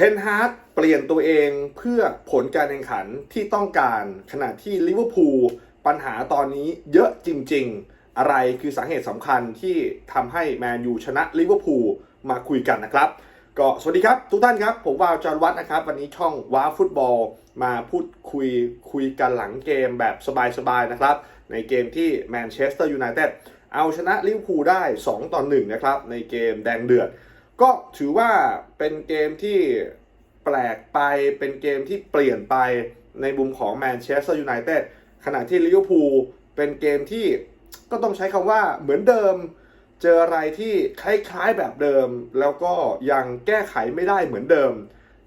ทนฮาร์ดเปลี่ยนตัวเองเพื่อผลการแข่งขันที่ต้องการ ขณะที่ลิเวอร์พูลปัญหาตอนนี้เยอะจริง ๆ อะไรคือสาเหตุสำคัญที่ทำให้แมนยูชนะลิเวอร์พูลมาคุยกันนะครับ ก็สวัสดีครับ ทุกท่านครับ ผมวาวจอร์นวัฒน์นะครับ วันนี้ช่องว้าฟุตบอล มาพูดคุยคุยกันหลังเกมแบบสบายๆนะครับ ในเกมที่แมนเชสเตอร์ยูไนเต็ดเอาชนะลิเวอร์พูลได้ 2 ต่อ 1 นะครับ ในเกมแดงเดือด ก็ถือว่าเป็นเกมที่แปลกไปเป็นเกมที่เปลี่ยนไปในมุมของแมนเชสเตอร์ยูไนเต็ดขณะที่ลิเวอร์พูลเป็นเกมที่ก็ต้องใช้คำว่าเหมือนเดิม เจออะไรที่คล้ายๆแบบเดิม แล้วก็ยังแก้ไขไม่ได้เหมือนเดิม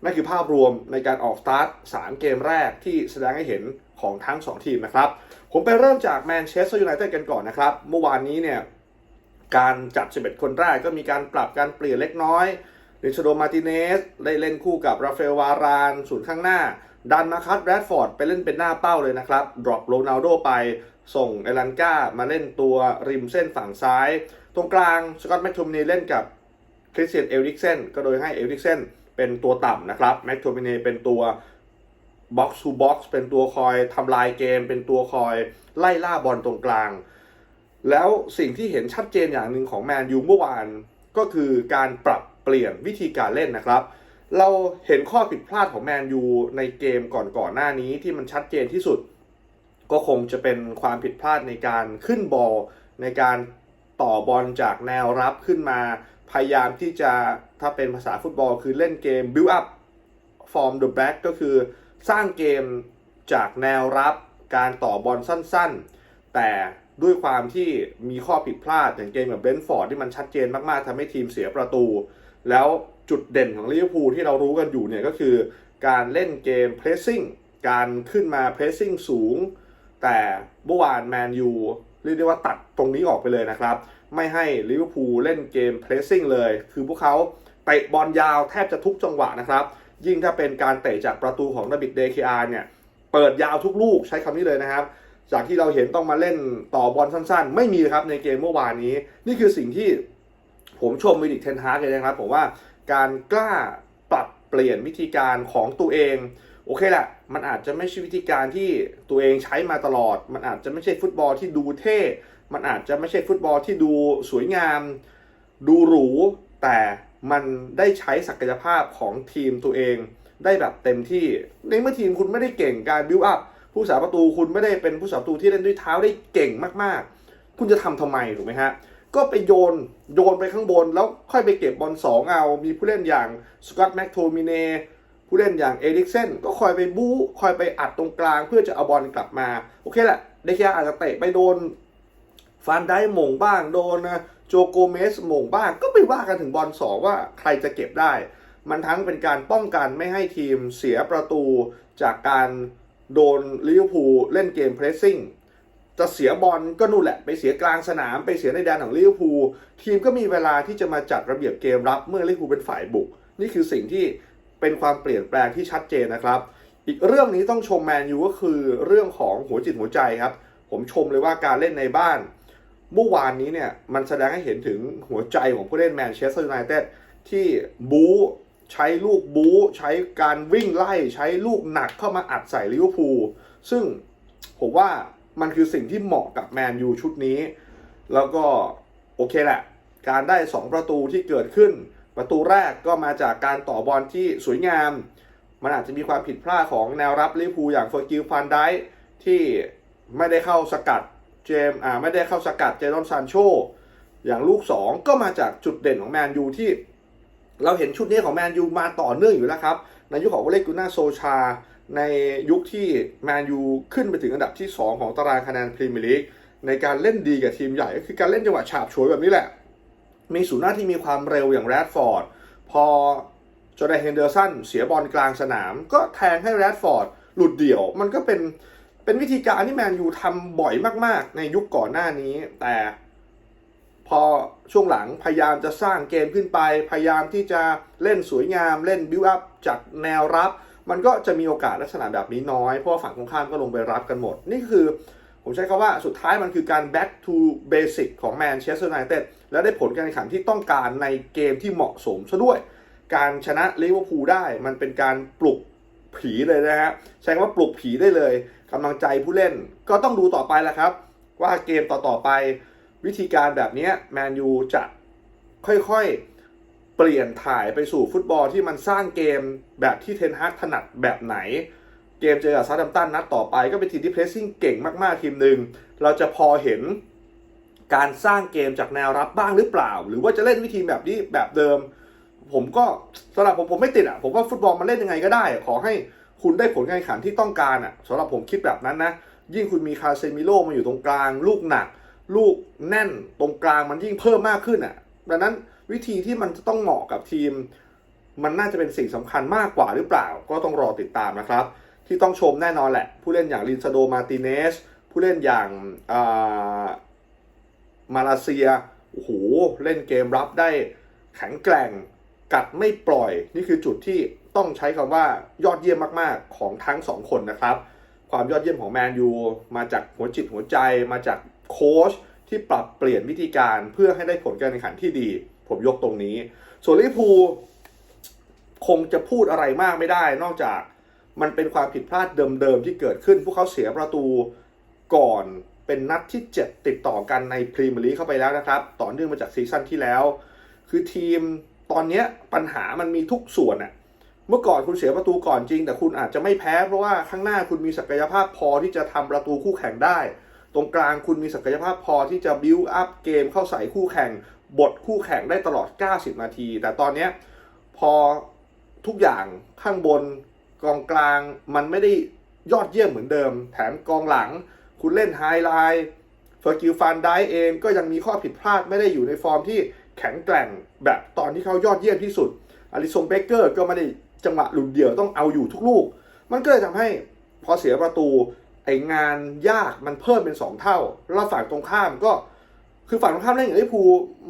นั่นคือภาพรวมในการออกสตาร์ท 3 เกมแรกที่แสดงให้เห็นของทั้ง 2 ทีมนะครับ ผมไปเริ่มจากแมนเชสเตอร์ยูไนเต็ดกันก่อนนะครับ เมื่อวานนี้เนี่ย การจัด 11 คนแรกก็มีการปรับการเปลี่ยนเล็กน้อยลิชโดมาติเนสได้เล่นคู่กับราเอลวารานศูนย์ข้างหน้าดันมาคัสแรดฟอร์ดไปเล่นเป็นหน้าเป้าเลยนะครับดรอปโรนัลโดไปส่งเอลันกามาเล่นตัวริมเส้นฝั่งซ้าย ตรงกลางสกอตแมคโทมินีเล่นกับคริสเตียนเอริกเซนก็โดยให้เอริกเซนเป็นตัวต่ำนะครับแมคโทมินีเป็นตัวบ็อกซ์ทูบ็อกซ์เป็นตัวคอยทำลายเกม เป็นตัวคอยไล่ล่าบอลตรงกลาง แล้วสิ่งที่เห็นชัดเจนอย่างหนึ่งของแมนยูเมื่อวานก็คือการปรับเปลี่ยนวิธีการเล่นนะครับ เราเห็นข้อผิดพลาดของแมนยูในเกมก่อนๆหน้านี้ที่มันชัดเจนที่สุด ก็คงจะเป็นความผิดพลาดในการขึ้นบอลในการต่อบอลจากแนวรับขึ้นมา พยายามที่จะถ้าเป็นภาษาฟุตบอลคือเล่นเกม build up from the back ก็คือสร้างเกมจากแนวรับการต่อบอลสั้นๆ แต่ด้วยความที่มีข้อผิดพลาดอย่างเกมกับเบนท์ฟอร์ดที่มันชัดเจนมากๆทำให้ทีมเสียประตู แล้วจุดเด่นของลิเวอร์พูลที่เรารู้กันอยู่เนี่ยก็คือ การเล่นเกม pressing การขึ้นมา pressing สูง แต่เมื่อวานแมนยูเรียกได้ว่าตัดตรงนี้ออกไปเลยนะครับ ไม่ให้ลิเวอร์พูลเล่นเกม pressing เลย คือพวกเขาเตะบอลยาวแทบจะทุกจังหวะนะครับ ยิ่งถ้าเป็นการเตะจากประตูของดาบิดเดคอาร์เนี่ยเปิดยาวทุกลูกใช้คำนี้เลยนะครับ จากที่เราเห็นต้องมาเล่นต่อบอลสั้น ๆ ไม่มีครับในเกมเมื่อวานนี้ นี่คือสิ่งที่ผมชมวิดิกเทนฮาร์กเลยนะครับผมว่าการกล้าปรับเปลี่ยนวิธีการของตัวเองโอเคแหละ มันอาจจะไม่ใช่วิธีการที่ตัวเองใช้มาตลอด มันอาจจะไม่ใช่ฟุตบอลที่ดูเท่ มันอาจจะไม่ใช่ฟุตบอลที่ดูสวยงาม ดูหรู แต่มันได้ใช้ศักยภาพของทีมตัวเอง ได้แบบเต็มที่ ในเมื่อทีมคุณไม่ได้เก่งการบิวอัพ ผู้สาประตูคุณไม่ได้เป็นผู้สาประตูที่เล่นด้วยเท้าได้เก่งมากๆ คุณจะทำทำไมถูกไหมฮะก็ไปโยนโยนไปข้างบน แล้วค่อยไปเก็บบอลสองเอา มีผู้เล่นอย่างสกอตแม็กโทมิเนผู้เล่นอย่างเอริกเซนก็คอยไปบู๊คอยไปอัดตรงกลางเพื่อจะเอาบอลกลับมา โอเคแหละเดคยาอาจจะเตะไปโดนฟานได้หม่งบ้างโดนโจโกเมสหม่งบ้าง ก็ไปว่ากันถึงบอลสองว่าใครจะเก็บได้ มันทั้งเป็นการป้องกันไม่ให้ทีมเสียประตูจากการ โดนลิเวอร์พูลเล่นเกมเพรสซิ่งจะเสียบอลก็นู่นแหละ ไปเสียกลางสนามไปเสียในแดนของลิเวอร์พูลทีมก็มีเวลาที่จะมาจัดระเบียบเกมรับเมื่อลิเวอร์พูลเป็นฝ่ายบุก นี่คือสิ่งที่เป็นความเปลี่ยนแปลงที่ชัดเจนนะครับ อีกเรื่องนี้ต้องชมแมนยูก็คือเรื่องของหัวจิตหัวใจครับ ผมชมเลยว่าการเล่นในบ้าน เมื่อวานนี้เนี่ยมันแสดงให้เห็นถึงหัวใจของผู้เล่นแมนเชสเตอร์ยูไนเต็ดที่บู๊ ใช้ลูกบู๊ใช้การวิ่งไล่ใช้ลูกหนักเข้ามาอัดใส่ลิเวอร์พูลซึ่งผมว่ามันคือสิ่งที่เหมาะกับแมนยูชุดนี้ แล้วก็โอเคแหละ การได้ 2 ประตูที่เกิดขึ้น ประตูแรกก็มาจากการต่อบอลที่สวยงาม มันอาจจะมีความผิดพลาดของแนวรับลิเวอร์พูลอย่างเฟอร์กิลฟันไดที่ไม่ได้เข้าสกัดเจมส์อ่าไม่ได้เข้าสกัดเจดอนซานโชอย่างลูก 2 ก็มาจากจุดเด่นของแมนยูที่ เราเห็นชุดนี้ของแมนยูมาต่อเนื่องอยู่แล้วครับ ในยุคของวอลเลกุน่าโซชา ในยุคที่แมนยูขึ้นไปถึงอันดับที่ 2 ของตารางคะแนนพรีเมียร์ลีกในการเล่นดีกับทีมใหญ่ ก็คือการเล่นจังหวะฉาบฉวยแบบนี้แหละ มีศูนย์หน้าที่มีความเร็วอย่างแรดฟอร์ด พอจอร์แดนเฮนเดอร์สันเสียบอลกลางสนาม ก็แทงให้แรดฟอร์ดหลุดเดี่ยว มันก็เป็นเป็นวิธีการที่แมนยูทำบ่อยมากๆ ในยุคก่อนหน้านี้ แต่ พอช่วงหลังพยายามจะสร้างเกมขึ้นไป พยายามที่จะเล่นสวยงามเล่นบิวอัพจากแนวรับ มันก็จะมีโอกาสลักษณะแบบนี้น้อย เพราะฝั่งตรงข้ามก็ลงไปรับกันหมด นี่คือผมใช้คำว่าสุดท้ายมันคือการ back to basic ของแมนเชสเตอร์ i นเต็ดและได้ผลการแข่งขันที่ต้องการในเกมที่เหมาะสมซะด้วย การชนะลิเวอร์พูลได้มันเป็นการปลุกผีเลยนะฮะใช้คำว่าปลุกผีได้เลยกำลังใจผู้เล่นก็ต้องดูต่อไปแหละครับ ว่าเกมต่อๆไป วิธีการแบบนี้แมนยูจะค่อยๆ เปลี่ยนถ่ายไปสู่ฟุตบอลที่มันสร้างเกมแบบที่เทนฮากถนัดแบบไหน เกมเจอกับซาดัมตันนัดต่อไปก็เป็นทีมที่เพรสซิ่งเก่งมากๆทีมหนึ่งเราจะพอเห็นการสร้างเกมจากแนวรับบ้างหรือเปล่า หรือว่าจะเล่นวิธีแบบนี้แบบเดิม ผมก็สำหรับผมผมไม่ติดอะผมว่าฟุตบอลมันเล่นยังไงก็ได้ ขอให้คุณได้ผลการแข่งขันที่ต้องการอะสำหรับผมคิดแบบนั้นนะ ยิ่งคุณมีคาเซมิโลมาอยู่ตรงกลาง ลูกหนัก ลูกแน่นตรงกลางมันยิ่งเพิ่มมากขึ้นอะ ดังนั้นวิธีที่มันจะต้องเหมาะกับทีม มันน่าจะเป็นสิ่งสำคัญมากกว่าหรือเปล่า ก็ต้องรอติดตามนะครับ ที่ต้องชมแน่นอนแหละ ผู้เล่นอย่างลินซาโดมาติเนสผู้เล่นอย่างอ่ามาเลเซียโอ้โหเล่นเกมรับได้แข็งแกร่งกัดไม่ปล่อย นี่คือจุดที่ต้องใช้คำว่ายอดเยี่ยมมากๆของทั้งสองคนนะครับ ความยอดเยี่ยมของแมนยูมาจากหัวจิตหัวใจมาจาก โค้ชที่ปรับเปลี่ยนวิธีการเพื่อให้ได้ผลการแข่งขันที่ดี ผมยกตรงนี้ ส่วนลิพูคงจะพูดอะไรมากไม่ได้ นอกจากมันเป็นความผิดพลาดเดิมๆที่เกิดขึ้น พวกเขาเสียประตูก่อนเป็นนัดที่ 7 ติดต่อกันในพรีเมียร์ลีกเข้าไปแล้วนะครับ ต่อเนื่องมาจากซีซั่นที่แล้ว คือทีมตอนนี้ปัญหามันมีทุกส่วนอะเมื่อก่อนคุณเสียประตูก่อนจริง แต่คุณอาจจะไม่แพ้เพราะว่าข้างหน้าคุณมีศักยภาพพอที่จะทำประตูคู่แข่งได้ ตรงกลางคุณมีศักยภาพพอที่จะบิวอัพเกมเข้าใส่คู่แข่ง บทคู่แข่งได้ตลอด 90 นาที แต่ตอนนี้พอทุกอย่างข้างบนกองกลางมันไม่ได้ยอดเยี่ยมเหมือนเดิม แถมกองหลัง คุณเล่นไฮไลท์เฟอร์กิลฟานได้เองก็ยังมีข้อผิดพลาดไม่ได้อยู่ในฟอร์มที่แข็งแกร่งแบบตอนที่เขายอดเยี่ยมที่สุดอลิซงเบเกอร์ก็ไม่ได้จังหวะหลุดเดี่ยวต้องเอาอยู่ทุกลูก มันก็เลยทำให้พอเสียประตู งานยากมันเพิ่มเป็น 2 เท่า แล้วฝั่งตรงข้ามก็คือฝั่งตรงข้ามเล่นอย่างลิเวอร์พูล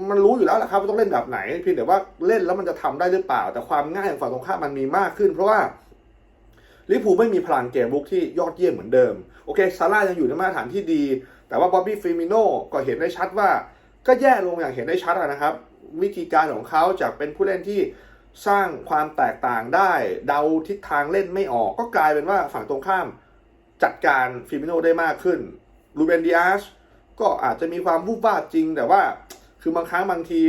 มันรู้อยู่แล้วแหละครับว่าต้องเล่นแบบไหนเพียงแต่ว่าเล่นแล้วมันจะทำได้หรือเปล่า แต่ความง่ายของฝั่งตรงข้ามมันมีมากขึ้น เพราะว่าลิเวอร์พูลไม่มีพลังเกมลุกที่ยอดเยี่ยมเหมือนเดิมโอเคซาร่ายังอยู่ในมาตรฐานที่ดี แต่ว่าบ๊อบบี้ฟิมิโน่ก็เห็นได้ชัดว่า ก็แย่ลงอย่างเห็นได้ชัดนะครับ วิธีการของเขาจากเป็นผู้เล่นที่สร้างความแตกต่างได้ เดาทิศทางเล่นไม่ออก ก็กลายเป็นว่าฝั่งตรงข้าม จัดการฟิมิโนได้มากขึ้นลูเบนดิอาสก็อาจจะมีความวูบวาบจริง แต่ว่าคือบางครั้งบางที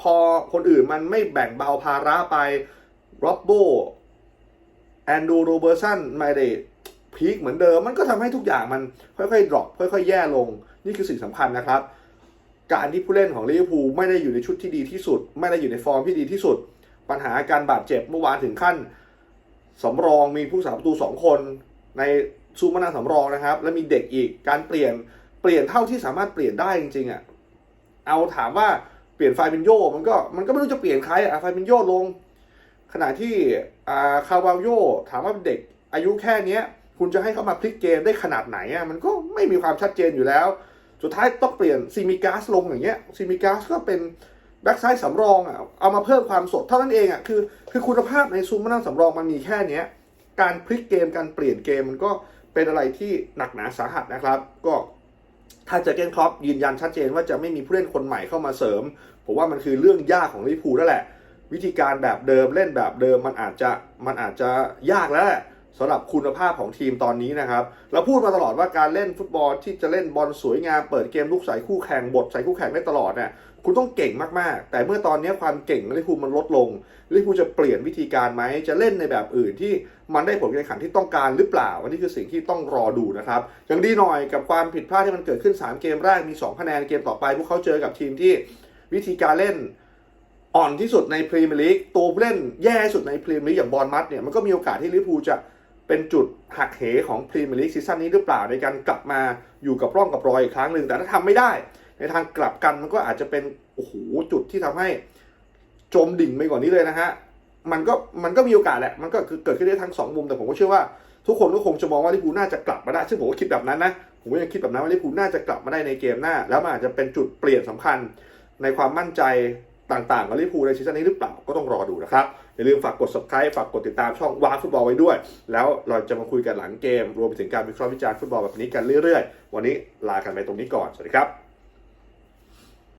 พอคนอื่นมันไม่แบ่งเบาภาระไปโรบโบแอนดูโรเบอร์สันไม่ได้พีคเหมือนเดิม มันก็ทำให้ทุกอย่างมันค่อยๆดรอปค่อยๆ แย่ลง นี่คือสิ่งสำคัญนะครับ การที่ผู้เล่นของลิเวอร์พูลไม่ได้อยู่ในชุดที่ดีที่สุด ไม่ได้อยู่ในฟอร์มที่ดีที่สุด ปัญหาการบาดเจ็บเมื่อวานถึงขั้นสำรองมีผู้สาประตูสองคน ในซูมานาสำรองนะครับ แล้วมีเด็กอีกการเปลี่ยนเปลี่ยนเท่าที่สามารถเปลี่ยนได้จริงๆอะเอาถามว่าเปลี่ยนไฟเบินโยมันก็มันก็ไม่รู้จะเปลี่ยนใครอะไฟเบินโยลง ขณะที่อ่าคาวาโยถามว่าเด็กอายุแค่เนี้ย คุณจะให้เขามาพลิกเกมได้ขนาดไหนอะมันก็ไม่มีความชัดเจนอยู่แล้ว สุดท้ายต้องเปลี่ยนซีมิกาสลงอย่างเงี้ยซีมิกาสก็เป็นแบ็กไซด์สำรองอะเอามาเพิ่มความสดเท่านั้นเองอะคือคือคุณภาพในซูมมานั่งสำรองมันมีแค่เนี้ย การพลิกเกมการเปลี่ยนเกมมันก็เป็นอะไรที่หนักหนาสาหัสนะครับ ก็ถ้าเจอเกนครอปยืนยันชัดเจนว่าจะไม่มีผู้เล่นคนใหม่เข้ามาเสริมผมว่ามันคือเรื่องยากของลิเวอร์พูลแล้วแหละ วิธีการแบบเดิมเล่นแบบเดิมมันอาจจะมันอาจจะยากแล้วแหละสำหรับคุณภาพของทีมตอนนี้นะครับ เราพูดมาตลอดว่าการเล่นฟุตบอลที่จะเล่นบอลสวยงามเปิดเกมลูกใส่คู่แข่งบทใส่คู่แข่งได้ตลอดเนี่ย คุณต้องเก่งมากๆ แต่เมื่อตอนนี้ความเก่งลิเวอร์พูลมันลดลงลิเวอร์พูลจะเปลี่ยนวิธีการไหม จะเล่นในแบบอื่นที่มันได้ผลการแข่งขันที่ต้องการหรือเปล่า อันนี้คือสิ่งที่ต้องรอดูนะครับ อย่างดีหน่อยกับความผิดพลาดที่มันเกิดขึ้น 3 เกมแรกมี2คะแนนเกมต่อไป พวกเขาเจอกับทีมที่วิธีการเล่นอ่อนที่สุดในพรีเมียร์ลีกตัวเล่นแย่สุดในพรีเมียร์ลีกอย่างบอลมัดเนี่ยมันก็มีโอกาสที่ลิเวอร์พูลจะเป็นจุดหักเหของพรีเมียร์ลีกซีซั่นนี้หรือเปล่าในการกลับมาอยู่กับร่องกับรอยอีกครั้งหนึ่งแต่ถ้าทำไม่ได้ ในทางกลับกันมันก็อาจจะเป็นโอ้โหจุดที่ทำให้จมดิ่งไปกว่านี้เลยนะฮะมันก็มันก็มีโอกาสแหละมันก็คือเกิดขึ้นได้ทั้งสองมุมแต่ผมก็เชื่อว่าทุกคนก็คงจะมองว่าลิเวอร์พูน่าจะกลับมาได้ซึ่งผมก็คิดแบบนั้นนะผมก็ยังคิดแบบนั้นว่าลิเวอร์พูน่าจะกลับมาได้ในเกมหน้า แล้วมันอาจจะเป็นจุดเปลี่ยนสำคัญในความมั่นใจต่างๆกับลิเวอร์พูในซีซั่นนี้หรือเปล่าก็ต้องรอดูนะครับอย่าลืมฝากกด subscribe ฝากกดติดตามช่องว้าฟุตบอลไว้ด้วย แล้วเราจะมาคุยกันหลังเกม รวมไปถึงการวิเคราะห์วิจารณ์ฟุตบอลแบบนี้กันเรื่อยๆ วันนี้ลากันไปตรงนี้ก่อนสวัสดีครับ